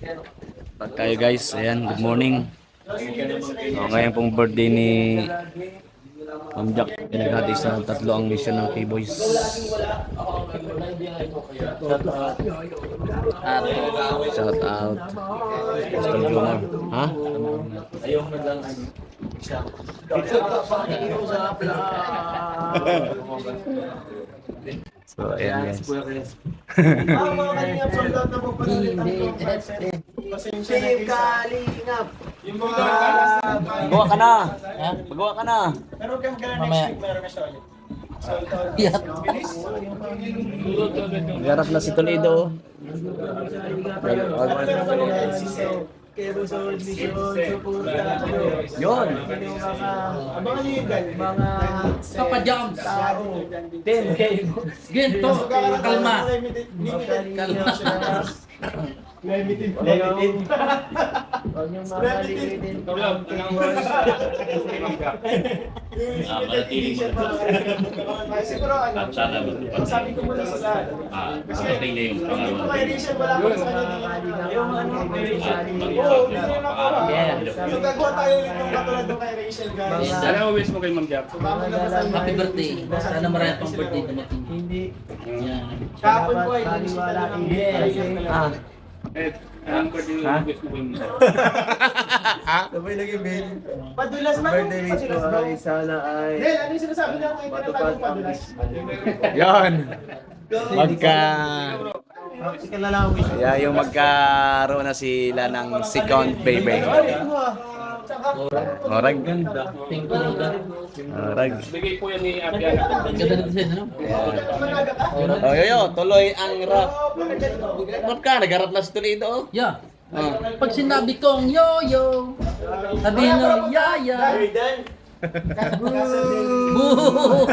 Tayo guys. Ayan, good morning. Oh, ngayon pong birthday ni Ma'am Jack. Pinaghati sa tatlo ang mission ng K-Boys. Shout out. Mr. Jomar. Ha? So, ayan guys. Team Kalingap. Yung mga Magawa ka na. Magawa ka na. Pero kung gano'n next week, meron na siya ulit. Sold out. Yat. Bilis. Garap na si Toledo. Kero sa mission, suporta. Yun. Abangan niyo yung ganun. Mga Papa Jams. tao. Ten Gento. Kalma. Limited. Limited. Kalma. Limited. Limited. Huwag makalimutin. Ah, manatiling mo. Ay, siguro ano. Sana ba? Sabi ko muna sila. Ah, Kasi parating na yung Hindi ko kay Rachel, wala ko sa kanya. Yung ano, Oo, hindi nyo nakuha. Gagawa tayo ulit ng katulad nung kay Rachel, guys. Mga- Sana mo wish mo kay Ma'am Jack. Na sa Happy birthday. Sana marami pang birthday dumating. Hindi. Yan. Kahapon po ay Dapat paniwala ng hindi. Ah. Eh, birthday mo wish mo kay Ma'am Jack. Sabay lagi mail. Padulas man. Birthday wish ko ay sana ay Nel, ano yung sinasabi niya kay matupad tinatawag ang padulas? Yan. Magka... Ika na lang wish. Yeah, yung magkaroon na sila ng second baby. Orag. Thank you, Lord. Orag. Bigay po yan ni Ate Ana. Oh, yo, yo, tuloy ang rap. Rap ka, nagarap na si Toledo. oh. Yeah. Ah. Pag sinabi kong yo-yo, sabihin mo, yaya. Boo!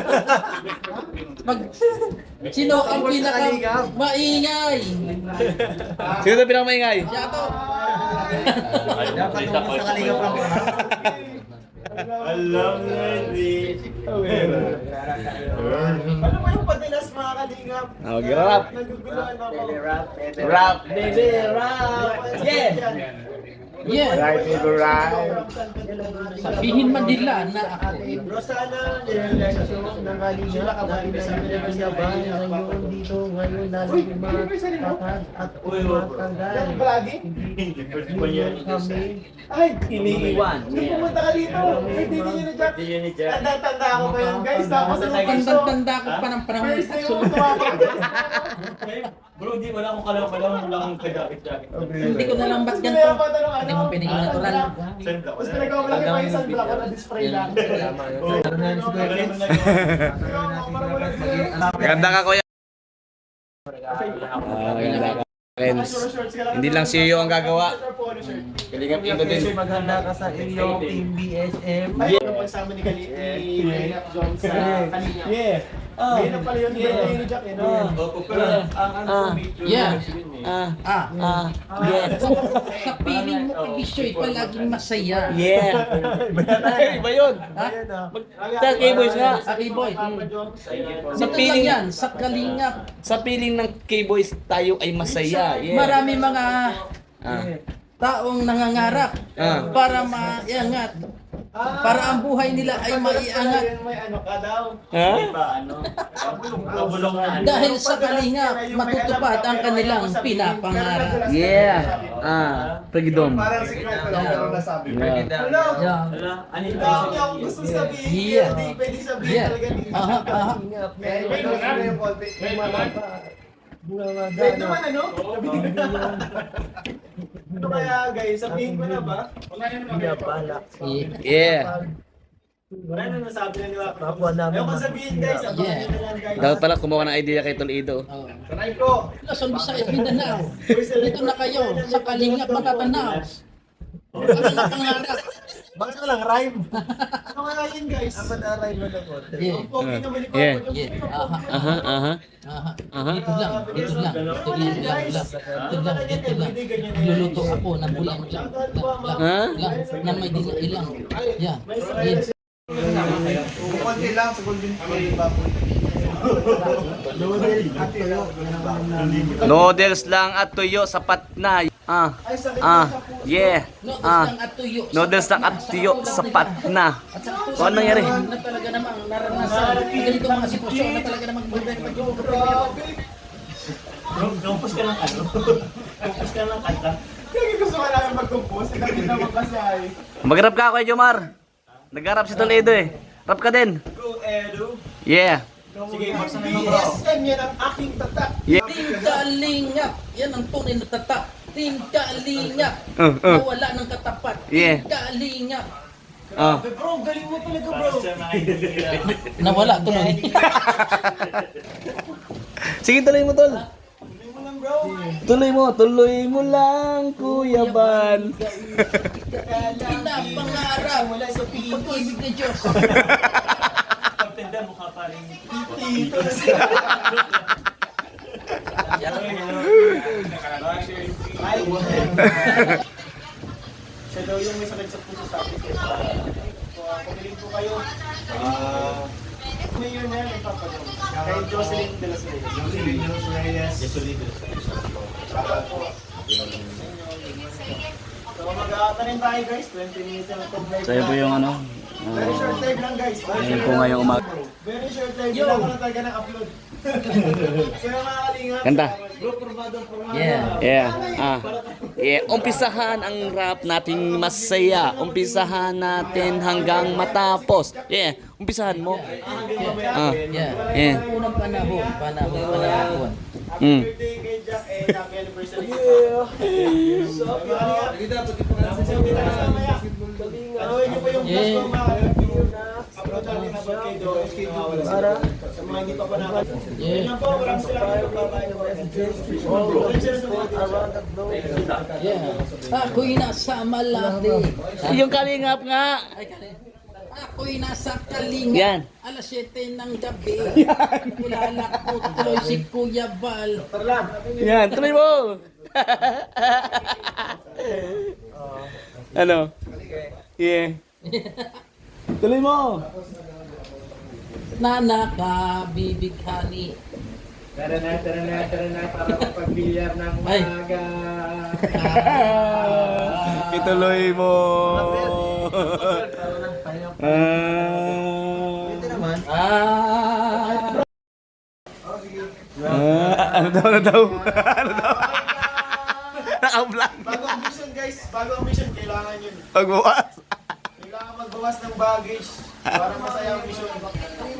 Pag sino ang pinaka maingay? Sino na pinakamaingay? Siya to. Dapat nung sa kalingap lang. Alam na Ano ba yung padulas mga kalingap? Grap. Naguguluhan ako. Rap, baby, rap. Yeah. Yeah. Right, baby, right. Sabihin man nila na ako. Rosana, Relasyon ng kalingap natin na pinagsabahan ngayon dito ngayon nalilimat at umatanggal. Yan palagi? Ngayon kami Ay, iniiwan. Nung pumunta ka dito, hindi niyo na Jack. Tanda-tanda ako pa yun, guys. Tapos Tanda-tanda ko pa ng panahon. first day mo tumapak. Bro, di wala akong kalaw-kalaw wala akong kajakit-jakit. Hindi ko na lang ba't ganito. Hindi ano? mo pinigil natural. Sunblock. Tapos pinagkamalaki pa yung sunblock ko na display lang. Maganda ka, kuya. Ah. Friends. Hindi lang si Yo ang gagawa. Kalingap ito din. Maganda ka sa iyong team BSM. Ay, pagsama ni Kali, ni Kaliap Jones sa Kalinga. Yeah. Ngayon na pala yun, birthday ni Jack, eh, no? Opo, pero ang ano Ah. Yeah. Ah, Ah, ah, yeah. sa, sa piling mo kay Bishoy, palaging masaya. Yeah. Iba yun. Ha? Sa K-Boys nga. Mm. Sa Dito lang piling, yan, sa kalingap. sa piling ng K-Boys tayo ay masaya. Yeah. Marami mga Ah. Taong nangangarap Ah. para maiangat. Para ang buhay nila ay maiangat. May ano ka daw. Ha? ano, kabulong na. Dahil sa kalingap, matutupad ang kanilang pinapangarap. Yeah. Ah, Pregidom. Parang secret ko lang pero nasabi. Yeah. Hello? Yeah. Wala, ano yung dami akong gusto sabihin. Yeah. Hindi pwede sabihin Yeah. talaga dito. Aha, aha. May may naman yung konti. May naman. May naman ano? Ito kaya guys, sabihin ko na ba? Yeah. Yeah. Wala na nasabi na nila. Kapwa namin. Ayaw ko sabihin guys, abangan Yeah. nyo na lang guys. Dapat pala kumuha ng idea kay Toledo. Oh. Try ko. Luzon, Visayas, Mindanao. Dito na kayo sa kalingap matatanaw. Ano na pangarap? Bakit ka lang rhyme? Ano kaya yun guys? Dapat na rhyme mo na po. Yeah. Ang pogi naman ni Yeah. Papa Yeah. Aha. Aha, aha. Aha. Dito lang, dito lang, dito lang, dito lang, dito lang, dito lang. Luluto ako ng bulang lang, Ha? lang, na may dila ilang. Yeah, yes. Konti lang sa Golden. Yan ang Noodles lang at tuyo sapat na. Ah. Ah. Yeah. Noodles Ah. Noodles ng at tuyo, sapat na. O, ano nangyari? Na talaga namang naranasan. Ganito mga sitwasyon na talaga namang bumibig pag yung Bro, compose ka ng ano? Compose ka ng kanta. Kaya gusto ka namin mag-compose. Kasi naman kasi ay. Mag-rap ka, Kuya Jomar. Nag-rap si Toledo eh. Rap ka din. Yeah. Sige, baksan na mo bro. BSM yan ang aking tatak. Yeah. Ting kalingap. Yan ang tunay na tatak. Ting kalingap. Uh, uh. Nawala ng katapat. Yeah. Ting kalingap. Ah. Bro, galing mo talaga bro. Na. Nawala tuloy. Sige, tuloy mo, Tol. Galing mo lang bro. Tuloy mo, tuloy mo lang, Kuya Ban. Pinapangarap. Wala sa. Pag-ibig ng Diyos. Pagtenda mukha pa rin. Tito na sila. Ay, Siya daw yung may sakit sa puso sa akin. So, pagaling po kayo. Ah, mayor na yan, ipapagawa. Kay Jocelyn de las Reyes. Jocelyn de las Reyes. Jocelyn. Shoutout po. So, mag-aatanin tayo guys. 20 minutes live. So, yun po yung ano. Very ah, short live lang guys. Ayun po ngayong umaga. Very short. Hindi ako na talaga nag-upload. so, formado. Yeah. Yeah. Ah. Yeah, umpisahan ang rap nating masaya. Umpisahan natin hanggang matapos. Yeah, umpisahan mo. Ah. Yeah. Yeah. Unang panahon. Panahon. Panahon. Mm. birthday kay Jack happy anniversary. Yeah! Para sa mga hindi pa pa nakakita. Yeah. Yun lang po, maraming salamat po. Yeah. Ako'y nasa Malate. Yung kalingap nga. Ako'y nasa Kalinga. Yan. Alas 7 ng gabi. Kilala ko tuloy si Kuya Bal. Yan, tuloy mo. ano? Yeah. Tuloy mo. Na nakabibighani. Tara na, tara na, tara na, para magpagbilyar ng Ay. umaga. Ituloy mo. Ah. Ah. Ah, ano daw, ano daw? ano daw? Naka-vlog. Bago ang mission guys, bago ang mission, kailangan yun. Pagbukas. Baggage para masaya ang mission.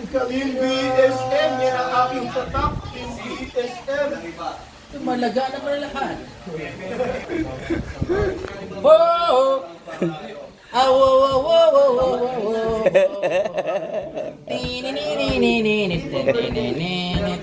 Team BSM, yan ang aking tatak. Team BSM. Malaga naman lahat. Whoa! Ah, whoa, whoa, whoa, whoa, whoa, whoa, whoa. Ni, ni, ni, ni, ni, ni, ni, ni, ni, ni.